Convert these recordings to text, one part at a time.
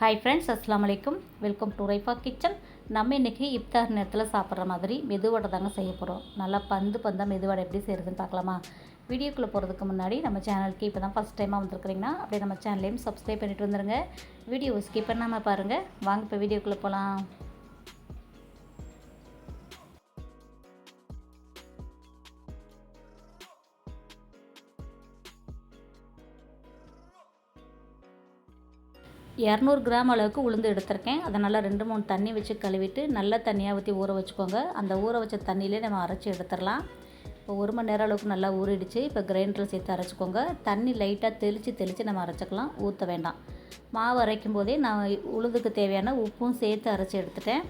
Hi friends அஸ்லாம் வலைக்கும் welcome to Raifa kitchen நம்ம இன்றைக்கி இஃப்தார் நேரத்தில் சாப்பிட்ற மாதிரி மெதுவடை தாங்க செய்ய போகிறோம் நல்லா பந்து பந்தாக மெதுவடை எப்படி செய்கிறதுன்னு பார்க்கலாமா? வீடியோக்குள்ளே போகிறதுக்கு முன்னாடி நம்ம சேனலுக்கு இப்போ தான் ஃபஸ்ட் டைமாக வந்திருக்கிறீங்கன்னா அப்படியே நம்ம சேனலையும் சப்ஸ்கிரைப் பண்ணிட்டு வந்துடுங்க வீடியோவை ஸ்கிப் பண்ணாமல் பாருங்கள் வாங்க இப்போ வீடியோக்குள்ளே போகலாம் இரநூறு கிராம் அளவுக்கு உளுந்து எடுத்திருக்கேன். அதை நல்லா ரெண்டு மூணு தண்ணி வச்சு கழுவிட்டு நல்லா தண்ணியாக ஊற்றி ஊற வச்சுக்கோங்க. அந்த ஊற வச்ச தண்ணியிலே நம்ம அரைச்சி எடுத்துடலாம். இப்போ ஒரு மணி நேரம் அளவுக்கு நல்லா ஊறிடுச்சு. இப்போ கிரைண்டரில் சேர்த்து அரைச்சிக்கோங்க. தண்ணி லைட்டாக தெளித்து தெளித்து நம்ம அரைச்சிக்கலாம். ஊற்ற வேண்டாம். மாவு அரைக்கும் போதே நான் உளுந்துக்கு தேவையான உப்பும் சேர்த்து அரைச்சி எடுத்துட்டேன்.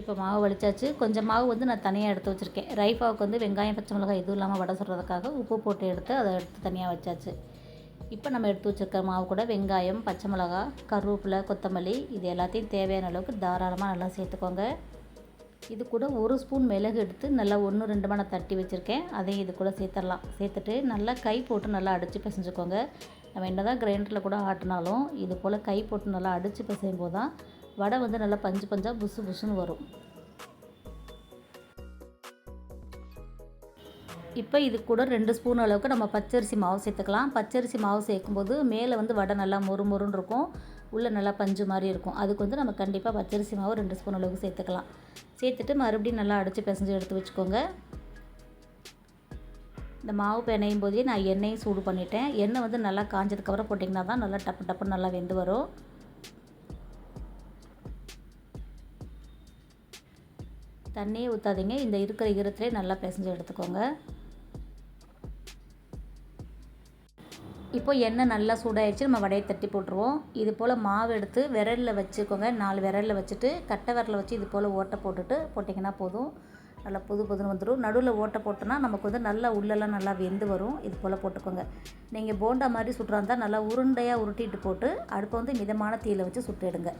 இப்போ மாவு வலிச்சாச்சு கொஞ்சம் மாவு வந்து நான் தனியாக எடுத்து வச்சுருக்கேன். ரைஃபாவுக்கு வந்து வெங்காயம் பச்சை மிளகாய் எதுவும் இல்லாமல் வடை சுடுறதுக்காக உப்பு போட்டு எடுத்து அதை எடுத்து தனியாக வச்சாச்சு. இப்போ நம்ம எடுத்து வச்சுருக்க மாவு கூட வெங்காயம் பச்சை மிளகா கருவேப்பிலை கொத்தமல்லி இது எல்லாத்தையும் தேவையான அளவுக்கு தாராளமாக நல்லா சேர்த்துக்கோங்க. இது கூட ஒரு ஸ்பூன் மிளகு எடுத்து நல்லா ஒன்று ரெண்டு மணி தட்டி வச்சுருக்கேன். அதையும் இது கூட சேர்த்துடலாம். சேர்த்துட்டு நல்லா கை போட்டு நல்லா அடித்து பிசைஞ்சுக்கோங்க. நம்ம என்ன தான் கிரைண்டரில் கூட ஆட்டினாலும் இது போல் கை போட்டு நல்லா அடித்து பிசையும் போது தான் வடை வந்து நல்லா பஞ்சு பஞ்சாக புசு புசுன்னு வரும். இப்போ இது கூட ரெண்டு ஸ்பூன் அளவுக்கு நம்ம பச்சரிசி மாவு சேர்த்துக்கலாம். பச்சரிசி மாவு சேர்க்கும்போது மேலே வந்து வடை நல்லா மொறு மொறுன்னு இருக்கும். உள்ளே நல்லா பஞ்சு மாதிரி இருக்கும். அதுக்கு வந்து நம்ம கண்டிப்பாக பச்சரிசி மாவு ரெண்டு ஸ்பூன் அளவுக்கு சேர்த்துக்கலாம். சேர்த்துட்டு மறுபடியும் நல்லா அடித்து பிசைஞ்சு எடுத்து வச்சுக்கோங்க. இந்த மாவு பிணையும் போதே நான் எண்ணெயும் சூடு பண்ணிட்டேன். எண்ணெய் வந்து நல்லா காஞ்சதுக்கப்புறம் போட்டிங்கன்னா தான் நல்லா டப்பு டப்புன்னு நல்லா வெந்து வரும். தண்ணியே ஊற்றாதீங்க இந்த இருக்கிற ஈரத்துலேயே நல்லா பிசைஞ்சு எடுத்துக்கோங்க. இப்போ எண்ணெய் நல்லா சூடாயிடுச்சு நம்ம வடையை தட்டி போட்டுருவோம். இது போல் மாவு எடுத்து விரலில் வச்சுக்கோங்க. நாலு விரலில் வச்சுட்டு கட்டை விரலில் வச்சு இது போல் ஓட்டை போட்டுட்டு போட்டிங்கன்னா போதும். நல்லா புது புதுன்னு வந்துடும். நடுவில் ஓட்டை போட்டோன்னா நமக்கு வந்து நல்லா உள்ளெல்லாம் நல்லா வெந்து வரும். இது போல் போட்டுக்கோங்க. நீங்கள் போண்டா மாதிரி சுட்டுறாந்தா நல்லா உருண்டையாக உருட்டிட்டு போட்டு அடுப்பை வந்து மிதமான தீயில் வச்சு சுட்டுடுங்க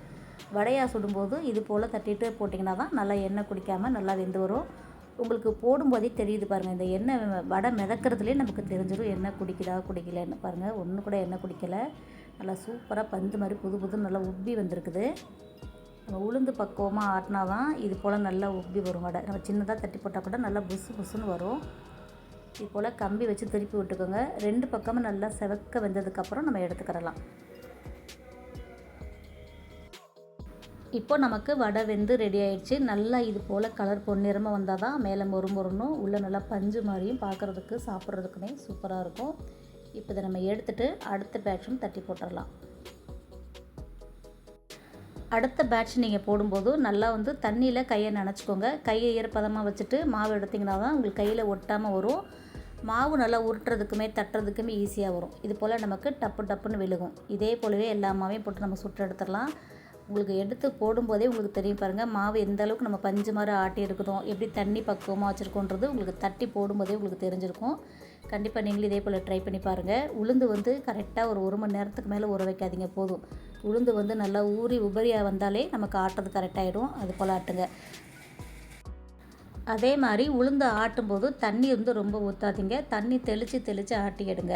வடையாக சுடும்போது இது போல் தட்டிட்டு போட்டிங்கன்னா தான் நல்லா எண்ணெய் குடிக்காமல் நல்லா வெந்து வரும். உங்களுக்கு போடும்போதே தெரியுது பாருங்கள் இந்த எண்ணெய் வடை மிதக்கிறதுலே நமக்கு தெரிஞ்சிடும் எண்ணெய் குடிக்குதா குடிக்கலன்னு பாருங்கள் ஒன்று கூட எண்ணெய் குடிக்கலை. நல்லா சூப்பராக பந்து மாதிரி புது புது நல்லா உப்பி வந்திருக்குது. நம்ம உளுந்து பக்குவமாக ஆட்டினா தான் இது போல் நல்லா உப்பி வரும் வடை. நம்ம சின்னதாக தட்டி போட்டால் கூட நல்லா புசு புசுன்னு வரும். இது போல் கம்பி வச்சு திருப்பி விட்டுக்கோங்க. ரெண்டு பக்கமும் நல்லா செவக்க வெந்ததுக்கப்புறம் நம்ம எடுத்துக்கிறலாம். இப்போ நமக்கு வடை வெந்து ரெடி ஆயிடுச்சு. நல்லா இது போல் கலர் பொன்னிறமாக வந்தால் தான் மேலே மொறு மொறுனும் உள்ளே நல்லா பஞ்சு மாதிரியும் பார்க்குறதுக்கு சாப்பிட்றதுக்குமே சூப்பராக இருக்கும். இப்போ இதை நம்ம எடுத்துகிட்டு அடுத்த பேட்சும் தட்டி போட்டுடலாம் அடுத்த பேட்ச் நீங்கள் போடும்போது நல்லா வந்து தண்ணியில் கையை நினச்சிக்கோங்க. கையை ஈரப்பதமாக வச்சுட்டு மாவு எடுத்திங்கன்னா தான் உங்களுக்கு கையில் ஒட்டாமல் வரும். மாவு நல்லா உருட்டுறதுக்குமே தட்டுறதுக்குமே ஈஸியாக வரும். இது போல் நமக்கு டப்பு டப்புன்னு விழுகும். இதே போலவே எல்லா மாவையும் போட்டு நம்ம சுட்டு எடுத்துடலாம். உங்களுக்கு எடுத்து போடும்போதே உங்களுக்கு தெரியும் பாருங்கள் மாவு எந்த அளவுக்கு நம்ம பஞ்சு மாதிரி ஆட்டி இருக்கிறோம் எப்படி தண்ணி பக்குவமாக வச்சுருக்கோன்றது உங்களுக்கு தட்டி போடும்போதே உங்களுக்கு தெரிஞ்சிருக்கும். கண்டிப்பாக நீங்களும் இதே போல் ட்ரை பண்ணி பாருங்கள் உளுந்து வந்து கரெக்டாக ஒரு ஒரு மணி நேரத்துக்கு மேலே ஊற வைக்காதீங்க. போதும். உளுந்து வந்து நல்லா ஊறி உபரியாக வந்தாலே நமக்கு ஆட்டுறது கரெக்டாகிடும் அது போல் ஆட்டுங்க. அதே மாதிரி உளுந்து ஆட்டும்போது தண்ணி வந்து ரொம்ப ஊற்றாதீங்க தண்ணி தெளித்து தெளித்து ஆட்டி எடுங்க.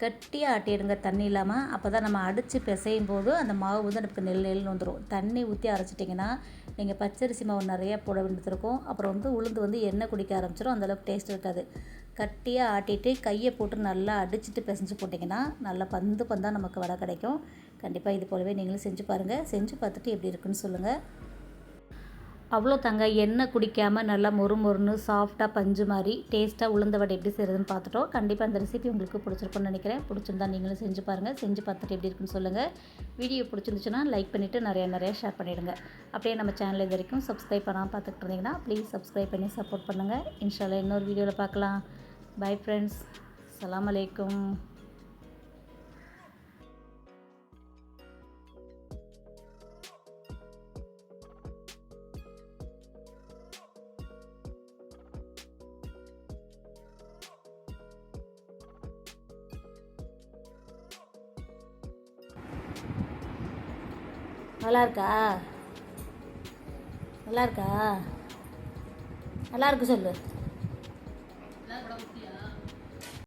கட்டியாக ஆட்டிடுங்க தண்ணி இல்லாமல் அப்போ தான் நம்ம அடித்து பிசையும் போது அந்த மாவு வந்து நமக்கு நெல் நெல்னு வந்துடும் தண்ணி ஊற்றி அரைச்சிட்டிங்கன்னா நீங்கள் பச்சரிசி மாவு நிறையா போட வேண்டியது இருக்கும் அப்புறம் வந்து உளுந்து வந்து எண்ணெய் குடிக்க ஆரம்பிச்சிடும் அந்தளவுக்கு டேஸ்ட் இருக்காது. கட்டியாக ஆட்டிட்டு கையை போட்டு நல்லா அடிச்சுட்டு பிசைஞ்சு போட்டிங்கன்னா நல்லா பந்து பந்தாக நமக்கு வடை கிடைக்கும். கண்டிப்பாக இது போலவே நீங்களும் செஞ்சு பாருங்கள் செஞ்சு பார்த்துட்டு எப்படி இருக்குன்னு சொல்லுங்கள் அவ்வளோ தாங்க. எண்ணெய் குடிக்காமல் நல்லா மொறு மொறுன்னு சாஃப்டாக பஞ்சு மாதிரி டேஸ்ட்டாக உளுந்த வடை எப்படி செய்கிறதுன்னு பார்த்துட்டோம். கண்டிப்பாக அந்த ரெசிபி உங்களுக்கு பிடிச்சிருக்குன்னு நினைக்கிறேன். பிடிச்சிருந்தா நீங்களும் செஞ்சு பாருங்கள் செஞ்சு பார்த்துட்டு எப்படி இருக்குன்னு சொல்லுங்கள் வீடியோ பிடிச்சிருந்துச்சுன்னா லைக் பண்ணிவிட்டு நிறையா நிறையா ஷேர் பண்ணிவிடுங்க அப்படியே நம்ம சேனல் இது வரைக்கும் சப்ஸ்கிரைப் பண்ணாமல் பார்த்துட்டு இருந்தீங்கன்னா ப்ளீஸ் சப்ஸ்கிரைப் பண்ணி சப்போர்ட் பண்ணுங்கள் இன்ஷால்லா இன்னொரு வீடியோவில் பார்க்கலாம். பை ஃப்ரெண்ட்ஸ் அலாம் அலைக்கும் நல்லா இருக்கா நல்லா இருக்கா நல்லா இருக்கு சொல்லு